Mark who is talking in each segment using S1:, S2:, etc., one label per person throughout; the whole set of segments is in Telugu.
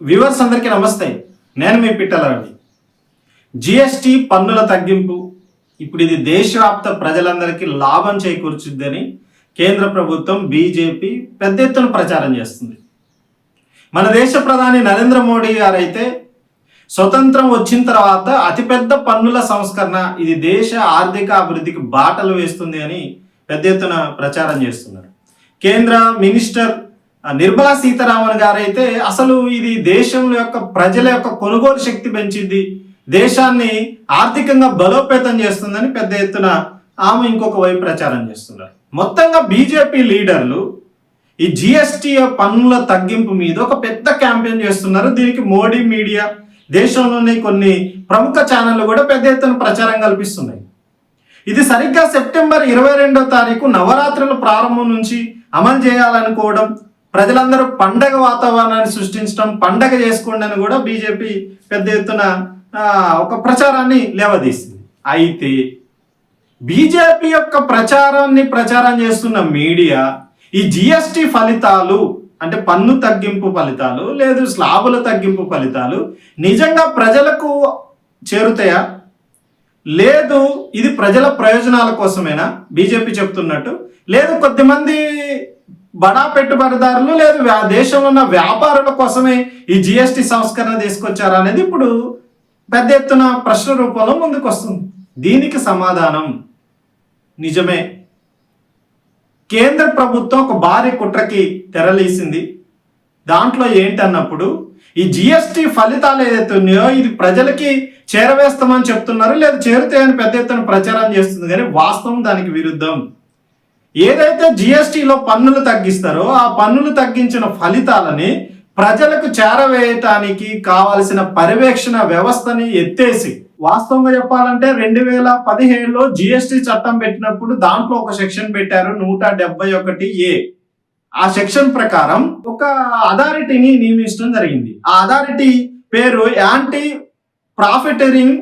S1: వ్యూవర్స్ అందరికీ నమస్తే. నేను మీ పిట్టల జిఎస్టి పన్నుల తగ్గింపు ఇప్పుడు ఇది దేశవ్యాప్త ప్రజలందరికీ లాభం చేకూర్చుద్దని కేంద్ర ప్రభుత్వం బీజేపీ పెద్ద ఎత్తున ప్రచారం చేస్తుంది. మన దేశ ప్రధాని నరేంద్ర మోడీ గారైతే స్వతంత్రం వచ్చిన తర్వాత అతిపెద్ద పన్నుల సంస్కరణ ఇది దేశ ఆర్థిక అభివృద్ధికి బాటలు వేస్తుంది అని పెద్ద ఎత్తున ప్రచారం చేస్తున్నారు. కేంద్ర మినిస్టర్ నిర్మలా సీతారామన్ గారైతే అసలు ఇది దేశం యొక్క ప్రజల యొక్క కొనుగోలు శక్తి పెంచింది దేశాన్ని ఆర్థికంగా బలోపేతం చేస్తుందని పెద్ద ఎత్తున ఆమె ఇంకొక వైపు ప్రచారం చేస్తున్నారు. మొత్తంగా బీజేపీ లీడర్లు ఈ జిఎస్టీ పన్నుల తగ్గింపు మీద ఒక పెద్ద క్యాంపెయిన్ చేస్తున్నారు. దీనికి మోడీ మీడియా దేశంలోని కొన్ని ప్రముఖ ఛానళ్ళు కూడా పెద్ద ఎత్తున ప్రచారం కల్పిస్తున్నాయి. ఇది సరిగ్గా సెప్టెంబర్ ఇరవై రెండో తారీఖు నవరాత్రుల ప్రారంభం నుంచి అమలు చేయాలనుకోవడం ప్రజలందరూ పండగ వాతావరణాన్ని సృష్టించడం పండగ చేసుకోండి అని కూడా బీజేపీ పెద్ద ఎత్తున ఒక ప్రచారాన్ని లేవదీసింది. అయితే బీజేపీ యొక్క ప్రచారాన్ని ప్రచారం చేస్తున్న మీడియా ఈ జిఎస్టి ఫలితాలు అంటే పన్ను తగ్గింపు ఫలితాలు లేదు స్లాబుల తగ్గింపు ఫలితాలు నిజంగా ప్రజలకు చేరుతాయా? లేదు ఇది ప్రజల ప్రయోజనాల కోసమేనా? బీజేపీ చెప్తున్నట్టు. లేదు కొద్దిమంది బడా పెట్టుబడిదారులు లేదు దేశంలో ఉన్న వ్యాపారుల కోసమే ఈ జిఎస్టి సంస్కరణ తీసుకొచ్చారా అనేది ఇప్పుడు పెద్ద ఎత్తున ప్రశ్న రూపంలో ముందుకు వస్తుంది దీనికి సమాధానం నిజమే. కేంద్ర ప్రభుత్వం ఒక భారీ కుట్రకి తెరలేసింది. దాంట్లో ఏంటన్నప్పుడు ఈ జిఎస్టి ఫలితాలు ఏదైతే ఉన్నాయో ఇది ప్రజలకి చేరవేస్తామని చెప్తున్నారు లేదా చేరుతాయని పెద్ద ఎత్తున ప్రచారం చేస్తుంది. కానీ వాస్తవం దానికి విరుద్ధం. ఏదైతే జిఎస్టిలో పన్నులు తగ్గిస్తారో ఆ పన్నులు తగ్గించిన ఫలితాలని ప్రజలకు చేరవేయటానికి కావలసిన పర్యవేక్షణ వ్యవస్థని ఎత్తేసి వాస్తవంగా చెప్పాలంటే రెండు వేల పదిహేడులో జిఎస్టి చట్టం పెట్టినప్పుడు దాంట్లో ఒక సెక్షన్ పెట్టారు నూట డెబ్బై ఒకటి ఏ. ఆ సెక్షన్ ప్రకారం ఒక అథారిటీని నియమించడం జరిగింది. ఆ అథారిటీ పేరు యాంటీ ప్రాఫిటరింగ్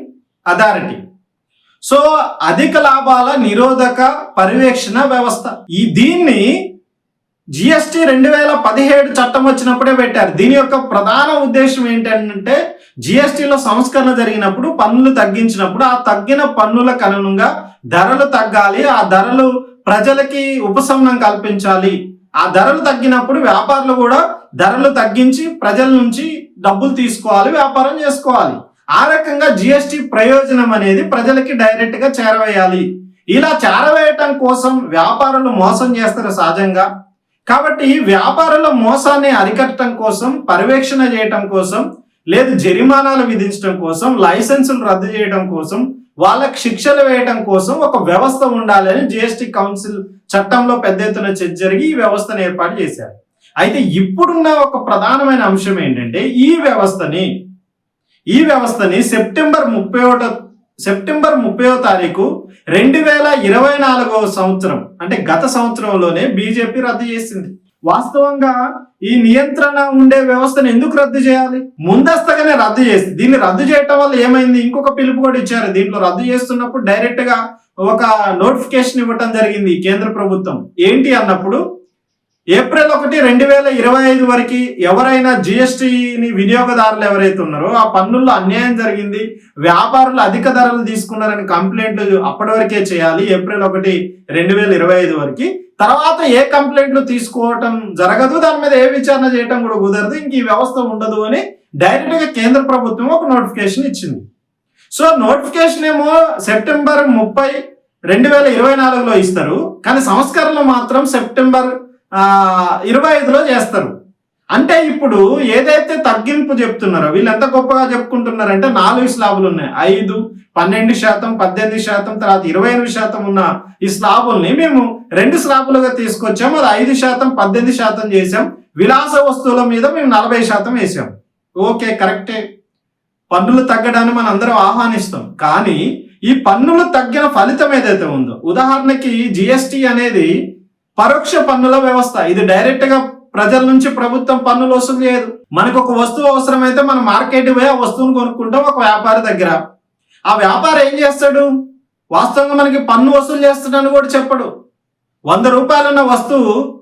S1: అథారిటీ. సో అధిక లాభాల నిరోధక పర్యవేక్షణ వ్యవస్థ. ఈ దీన్ని జిఎస్టి రెండు వేల పదిహేడు చట్టం వచ్చినప్పుడే పెట్టారు. దీని యొక్క ప్రధాన ఉద్దేశం ఏంటంటే జిఎస్టిలో సంస్కరణ జరిగినప్పుడు పన్నులు తగ్గించినప్పుడు ఆ తగ్గిన పన్నుల కారణంగా ధరలు తగ్గాలి ఆ ధరలు ప్రజలకి ఉపశమనం కల్పించాలి. ఆ ధరలు తగ్గినప్పుడు వ్యాపారులు కూడా ధరలు తగ్గించి ప్రజల నుంచి డబ్బులు తీసుకోవాలి వ్యాపారం చేసుకోవాలి. ఆ రకంగా జిఎస్టి ప్రయోజనం అనేది ప్రజలకి డైరెక్ట్గా చేరవేయాలి. ఇలా చేరవేయటం కోసం వ్యాపారులు మోసం చేస్తారు సహజంగా. కాబట్టి ఈ వ్యాపారుల మోసాన్ని అరికట్టడం కోసం పర్యవేక్షణ చేయటం కోసం లేదు జరిమానాలు విధించడం కోసం లైసెన్సులు రద్దు చేయడం కోసం వాళ్ళకి శిక్షలు వేయడం కోసం ఒక వ్యవస్థ ఉండాలని జిఎస్టి కౌన్సిల్ చట్టంలో పెద్ద ఎత్తున చర్చ జరిగి ఈ వ్యవస్థను ఏర్పాటు చేశారు. అయితే ఇప్పుడున్న ఒక ప్రధానమైన అంశం ఏంటంటే ఈ వ్యవస్థని ఈ వ్యవస్థని సెప్టెంబర్ ముప్పై ఒకటో సెప్టెంబర్ ముప్పైవ తారీఖు రెండు వేల ఇరవై నాలుగవ సంవత్సరం అంటే గత సంవత్సరంలోనే బీజేపీ రద్దు చేసింది. వాస్తవంగా ఈ నియంత్రణ ఉండే వ్యవస్థను ఎందుకు రద్దు చేయాలి? ముందస్తుగానే రద్దు చేసి దీన్ని రద్దు చేయటం వల్ల ఏమైంది? ఇంకొక పిలుపు కూడా ఇచ్చారు. దీంట్లో రద్దు చేస్తున్నప్పుడు డైరెక్ట్గా ఒక నోటిఫికేషన్ ఇవ్వటం జరిగింది కేంద్ర ప్రభుత్వం. ఏంటి అన్నప్పుడు ఏప్రిల్ ఒకటి రెండు వేల ఇరవై ఐదు వరకు ఎవరైనా జిఎస్టీని వినియోగదారులు ఎవరైతే ఉన్నారో ఆ పన్నుల్లో అన్యాయం జరిగింది వ్యాపారులు అధిక ధరలు తీసుకున్నారని కంప్లైంట్లు అప్పటి వరకే చేయాలి ఏప్రిల్ ఒకటి రెండు వేల ఇరవై ఐదు వరకు. తర్వాత ఏ కంప్లైంట్లు తీసుకోవటం జరగదు దాని మీద ఏ విచారణ చేయటం కూడా కుదరదు ఇంక ఈ వ్యవస్థ ఉండదు అని డైరెక్ట్గా కేంద్ర ప్రభుత్వం ఒక నోటిఫికేషన్ ఇచ్చింది. సో నోటిఫికేషన్ ఏమో సెప్టెంబర్ ముప్పై రెండు వేల ఇరవై నాలుగులో ఇస్తారు కానీ సంస్కరణలు మాత్రం సెప్టెంబర్ ఇరవై ఐదులో చేస్తారు. అంటే ఇప్పుడు ఏదైతే తగ్గింపు చెప్తున్నారో వీళ్ళు ఎంత గొప్పగా చెప్పుకుంటున్నారంటే నాలుగు స్లాబులు ఉన్నాయి ఐదు పన్నెండు శాతం పద్దెనిమిది శాతం తర్వాత ఇరవై ఎనిమిది శాతం ఉన్న ఈ స్లాబుల్ని మేము రెండు స్లాబులుగా తీసుకొచ్చాం అది ఐదు శాతం పద్దెనిమిది శాతం చేసాం విలాస వస్తువుల మీద మేము నలభై శాతం వేసాం ఓకే కరెక్టే. పన్నులు తగ్గడాన్ని మనం అందరం ఆహ్వానిస్తాం. కానీ ఈ పన్నులు తగ్గిన ఫలితం ఏదైతే ఉందో ఉదాహరణకి జిఎస్టి అనేది పరోక్ష పన్నుల వ్యవస్థ. ఇది డైరెక్ట్గా ప్రజల నుంచి ప్రభుత్వం పన్నులు వసూలు చేయదు. మనకు ఒక వస్తువు అవసరమైతే మనం మార్కెట్ పోయి ఆ వస్తువును కొనుక్కుంటాం ఒక వ్యాపారి దగ్గర. ఆ వ్యాపారి ఏం చేస్తాడు? వాస్తవంగా మనకి పన్ను వసూలు చేస్తాడని కూడా చెప్పడు. వంద రూపాయలున్న వస్తువు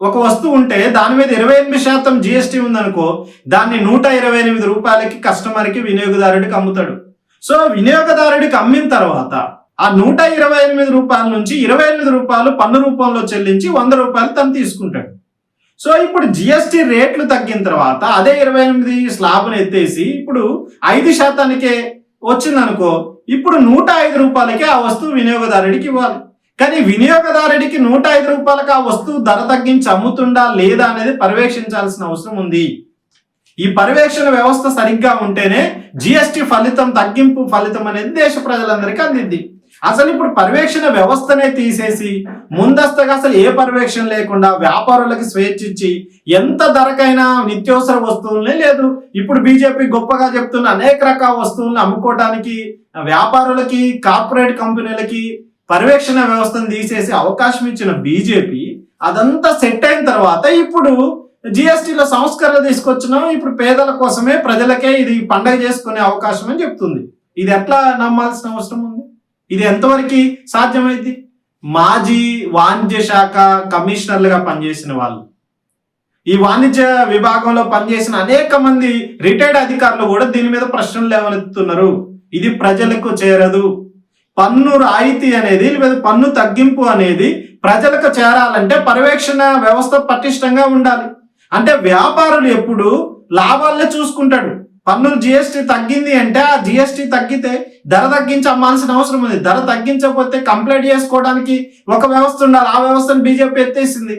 S1: ఒక వస్తువు ఉంటే దాని మీద ఇరవై ఎనిమిది శాతం జిఎస్టీ ఉందనుకో దాన్ని నూట ఇరవై ఎనిమిది రూపాయలకి కస్టమర్కి వినియోగదారుడికి అమ్ముతాడు. సో వినియోగదారుడికి అమ్మిన తర్వాత ఆ నూట ఇరవై ఎనిమిది రూపాయల నుంచి ఇరవై ఎనిమిది రూపాయలు పన్ను రూపంలో చెల్లించి వంద రూపాయలు తను తీసుకుంటాడు. సో ఇప్పుడు జిఎస్టీ రేట్లు తగ్గిన తర్వాత అదే ఇరవై ఎనిమిది స్లాబ్ను ఎత్తేసి ఇప్పుడు ఐదు శాతానికే వచ్చిందనుకో ఇప్పుడు నూట ఐదు రూపాయలకే ఆ వస్తువు వినియోగదారుడికి ఇవ్వాలి. కానీ వినియోగదారుడికి నూట ఐదు రూపాయలకు ఆ వస్తువు ధర తగ్గించి అమ్ముతుందా లేదా అనేది పర్యవేక్షించాల్సిన అవసరం ఉంది. ఈ పర్యవేక్షణ వ్యవస్థ సరిగ్గా ఉంటేనే జిఎస్టి ఫలితం తగ్గింపు ఫలితం అనేది దేశ ప్రజలందరికీ అందింది అసలు ఇప్పుడు పర్యవేక్షణ వ్యవస్థనే తీసేసి ముందస్తుగా అసలు ఏ పర్యవేక్షణ లేకుండా వ్యాపారులకి స్వేచ్ఛ ఇచ్చి ఎంత ధరకైనా నిత్యావసర వస్తువులనే లేదు. ఇప్పుడు బీజేపీ గొప్పగా చెప్తున్న అనేక రకాల వస్తువులను అమ్ముకోవడానికి వ్యాపారులకి కార్పొరేట్ కంపెనీలకి పర్యవేక్షణ వ్యవస్థను తీసేసి అవకాశం ఇచ్చిన బీజేపీ అదంతా సెట్ అయిన తర్వాత ఇప్పుడు జిఎస్టీలో సంస్కరణ తీసుకొచ్చినాం. ఇప్పుడు పేదల కోసమే ప్రజలకే ఇది పండగ చేసుకునే అవకాశం అని చెప్తుంది. ఇది ఎట్లా నమ్మాల్సిన అవసరం ఉంది? ఇది ఎంతవరకు సాధ్యమైంది? మాజీ వాణిజ్య శాఖ కమిషనర్లుగా పనిచేసిన వాళ్ళు. ఈ వాణిజ్య విభాగంలో పనిచేసిన అనేక మంది రిటైర్డ్ అధికారులు కూడా దీని మీద ప్రశ్నలు లేవనెత్తుతున్నారు. ఇది ప్రజలకు చేరదు. పన్ను రాయితీ అనేది లేదా పన్ను తగ్గింపు అనేది ప్రజలకు చేరాలంటే పర్యవేక్షణ వ్యవస్థ పటిష్టంగా ఉండాలి. అంటే వ్యాపారులు ఎప్పుడు లాభాలనే చూసుకుంటాడు. పన్నులు జిఎస్టీ తగ్గింది అంటే ఆ జిఎస్టీ తగ్గితే ధర తగ్గించి అమ్మాల్సిన అవసరం ఉంది. ధర తగ్గించకపోతే కంప్లైంట్ చేసుకోవడానికి ఒక వ్యవస్థ ఉండాలి. ఆ వ్యవస్థను బీజేపీ ఎత్తేసింది.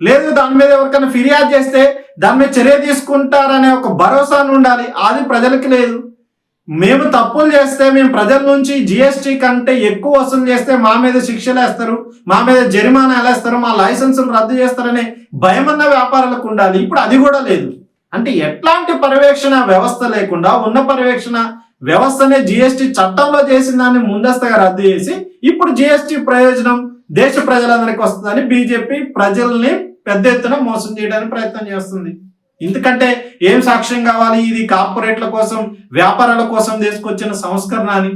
S1: లేదు దాని మీద ఎవరికైనా ఫిర్యాదు చేస్తే దాని మీద చర్య తీసుకుంటారనే ఒక భరోసా ఉండాలి. అది ప్రజలకి లేదు. మేము తప్పులు చేస్తే మేము ప్రజల నుంచి జిఎస్టీ కంటే ఎక్కువ వసూలు చేస్తే మా మీద శిక్షలు వేస్తారు మా మీద జరిమానా వేస్తారు మా లైసెన్సులు రద్దు చేస్తారనే భయమన్న వ్యాపారాలకు ఉండాలి. ఇప్పుడు అది కూడా లేదు. అంటే ఎట్లాంటి పర్యవేక్షణ వ్యవస్థ లేకుండా ఉన్న పర్యవేక్షణ వ్యవస్థనే జిఎస్టి చట్టంలో చేసిన దాన్ని ముందస్తుగా రద్దు చేసి ఇప్పుడు జిఎస్టి ప్రయోజనం దేశ ప్రజలందరికీ వస్తుందని బీజేపీ ప్రజల్ని పెద్ద ఎత్తున మోసం చేయడానికి ప్రయత్నం చేస్తుంది. ఎందుకంటే ఏం సాక్ష్యం కావాలి? ఇది కార్పొరేట్ల కోసం వ్యాపారాల కోసం తీసుకొచ్చిన సంస్కరణ అని.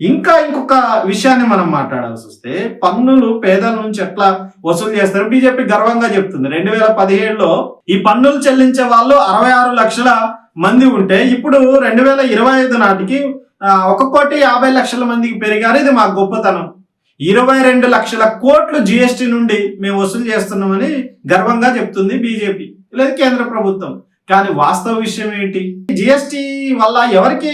S1: ఇంకా ఇంకొక విషయాన్ని మనం మాట్లాడాల్సి వస్తే పన్నులు పేదల నుంచి ఎట్లా వసూలు చేస్తారు? బీజేపీ గర్వంగా చెప్తుంది. రెండు వేల పదిహేడులో ఈ పన్నులు చెల్లించే వాళ్ళు అరవై ఆరు లక్షల మంది ఉంటే ఇప్పుడు రెండు వేల ఇరవై ఐదు నాటికి ఒక కోటి యాభై లక్షల మందికి పెరిగారు. ఇది మా గొప్పతనం. ఇరవై రెండు లక్షల కోట్లు జిఎస్టి నుండి మేము వసూలు చేస్తున్నామని గర్వంగా చెప్తుంది బీజేపీ. లేదు కేంద్ర ప్రభుత్వం. కానీ వాస్తవ విషయం ఏంటి? జిఎస్టి వల్ల ఎవరికి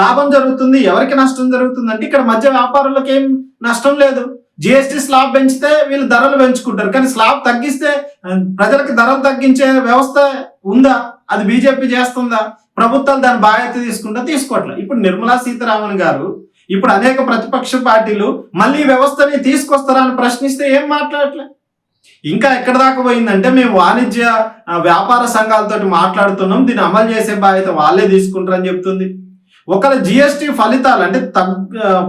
S1: లాభం జరుగుతుంది ఎవరికి నష్టం జరుగుతుంది అంటే ఇక్కడ మధ్య వ్యాపారులకు ఏం నష్టం లేదు. జిఎస్టి స్లాబ్ పెంచితే వీళ్ళు ధరలు పెంచుకుంటారు. కానీ స్లాబ్ తగ్గిస్తే ప్రజలకు ధరలు తగ్గించే వ్యవస్థ ఉందా? అది బీజేపీ చేస్తుందా? ప్రభుత్వాలు దాని బాధ్యత తీసుకుంటా తీసుకోవట్లేదు ఇప్పుడు నిర్మలా సీతారామన్ గారు ఇప్పుడు అనేక ప్రతిపక్ష పార్టీలు మళ్ళీ వ్యవస్థని తీసుకొస్తారా అని ప్రశ్నిస్తే ఏం మాట్లాడట్లే? ఇంకా ఎక్కడ దాకా పోయిందంటే మేము వాణిజ్య వ్యాపార సంఘాలతో మాట్లాడుతున్నాం. దీన్ని అమలు చేసే బాధ్యత వాళ్ళే తీసుకుంటారని చెప్తుంది. ఒకవేళ జిఎస్టి ఫలితాలు అంటే తగ్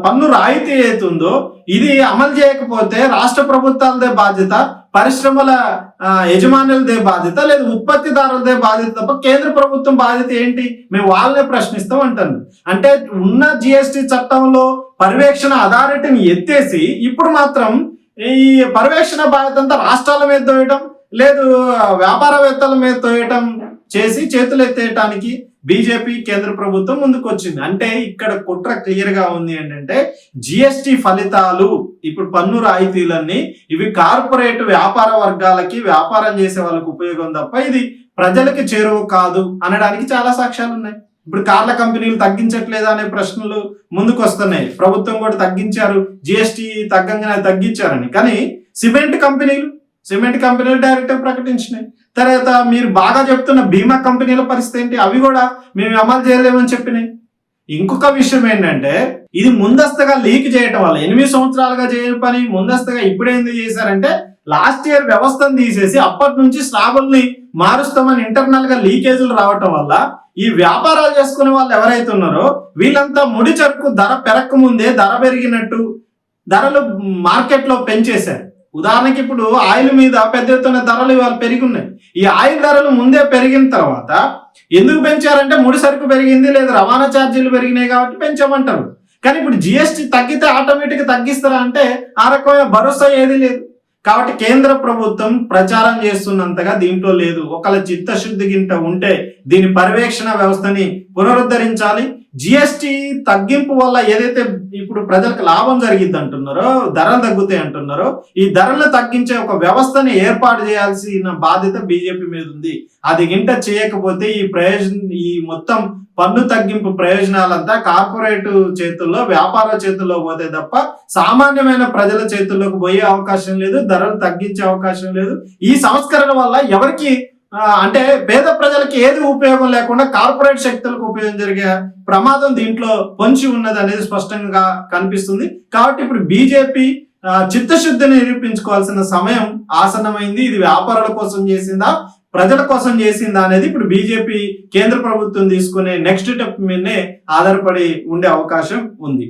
S1: పన్ను రాయితీ ఏతుందో ఇది అమలు చేయకపోతే రాష్ట్ర ప్రభుత్వాలదే బాధ్యత పరిశ్రమల యజమానులదే బాధ్యత లేదా ఉత్పత్తిదారులదే బాధ్యత తప్ప కేంద్ర ప్రభుత్వం బాధ్యత ఏంటి? మేము వాళ్ళనే ప్రశ్నిస్తాం అంటాను. అంటే ఉన్న జిఎస్టి చట్టంలో పర్యవేక్షణ అథారిటీని ఎత్తేసి ఇప్పుడు మాత్రం ఈ పర్యవేక్షణ బాధ్యత అంతా రాష్ట్రాల మీద తోయటం లేదు వ్యాపారవేత్తల మీద తోయటం చేసి చేతులెత్తేయటానికి బీజేపీ కేంద్ర ప్రభుత్వం ముందుకు వచ్చింది అంటే ఇక్కడ కుట్ర క్లియర్గా ఉంది ఏంటంటే జిఎస్టి ఫలితాలు ఇప్పుడు పన్ను రాయితీలన్నీ ఇవి కార్పొరేట్ వ్యాపార వర్గాలకి వ్యాపారం చేసే వాళ్ళకి ఉపయోగం తప్ప ఇది ప్రజలకి చేరువ కాదు అనడానికి చాలా సాక్ష్యాలు ఉన్నాయి ఇప్పుడు కార్ల కంపెనీలు తగ్గించట్లేదా అనే ప్రశ్నలు ముందుకు వస్తున్నాయి ప్రభుత్వం కూడా తగ్గించారు. జిఎస్టీ తగ్గంగానే తగ్గించారని. కానీ సిమెంట్ కంపెనీలు సిమెంట్ కంపెనీలు డైరెక్ట్ ప్రకటించినాయి. తర్వాత మీరు బాగా చెప్తున్న బీమా కంపెనీల పరిస్థితి ఏంటి? అవి కూడా మేము అమలు చేయలేమని చెప్పినాయి. ఇంకొక విషయం ఏంటంటే ఇది ముందస్తుగా లీక్ చేయటం వల్ల ఎనిమిది సంవత్సరాలుగా చేయని పని ముందస్తుగా ఇప్పుడేంది చేశారంటే లాస్ట్ ఇయర్ వ్యవస్థను తీసేసి అప్పటి నుంచి స్లాబుల్ని మారుస్తామని ఇంటర్నల్గా లీకేజీలు రావటం వల్ల ఈ వ్యాపారాలు చేసుకునే వాళ్ళు ఎవరైతే ఉన్నారో వీళ్ళంతా ముడి చెరుకు ధర పెరక్క ముందే ధర పెరిగినట్టు ధరలు మార్కెట్లో పెంచేశారు. ఉదాహరణకి ఇప్పుడు ఆయిల్ మీద పెద్ద ఎత్తున ధరలు ఇవాళ పెరిగి ఉన్నాయి ఈ ఆయిల్ ధరలు ముందే పెరిగిన తర్వాత ఎందుకు పెంచారంటే ముడి సరుకు పెరిగింది లేదా రవాణా ఛార్జీలు పెరిగినాయి కాబట్టి పెంచామంటారు. కానీ ఇప్పుడు జిఎస్టీ తగ్గితే ఆటోమేటిక్ తగ్గిస్తారా అంటే ఆ రకమైన భరోసా ఏది లేదు. కాబట్టి కేంద్ర ప్రభుత్వం ప్రచారం చేస్తున్నంతగా దీంట్లో లేదు. ఒకళ్ళ చిత్తశుద్ధి గింట ఉంటే దీని పర్యవేక్షణ వ్యవస్థని పునరుద్ధరించాలి. జిఎస్టి తగ్గింపు వల్ల ఏదైతే ఇప్పుడు ప్రజలకు లాభం జరిగిద్ది అంటున్నారో ధరలు తగ్గుతాయి అంటున్నారో ఈ ధరలు తగ్గించే ఒక వ్యవస్థని ఏర్పాటు చేయాల్సిన బాధ్యత బీజేపీ మీద ఉంది. అది గింట చేయకపోతే ఈ ప్రయోజనం ఈ మొత్తం పన్ను తగ్గింపు ప్రయోజనాలంతా కార్పొరేట్ చేతుల్లో వ్యాపార చేతుల్లో పోతే తప్ప సామాన్యమైన ప్రజల చేతుల్లోకి పోయే అవకాశం లేదు ధరలు తగ్గించే అవకాశం లేదు. ఈ సంస్కరణ వల్ల ఎవరికి అంటే పేద ప్రజలకి ఏది ఉపయోగం లేకుండా కార్పొరేట్ శక్తులకు ఉపయోగం జరిగే ప్రమాదం దీంట్లో పొంచి ఉన్నది అనేది స్పష్టంగా కనిపిస్తుంది. కాబట్టి ఇప్పుడు బీజేపీ చిత్తశుద్ధిని నిరూపించుకోవాల్సిన సమయం ఆసన్నమైంది. ఇది వ్యాపారుల కోసం చేసిందా? ప్రజల కోసం చేసిందా అనేది ఇప్పుడు బీజేపీ కేంద్ర ప్రభుత్వం తీసుకునే నెక్స్ట్ స్టెప్ మీదనే ఆధారపడి ఉండే అవకాశం ఉంది.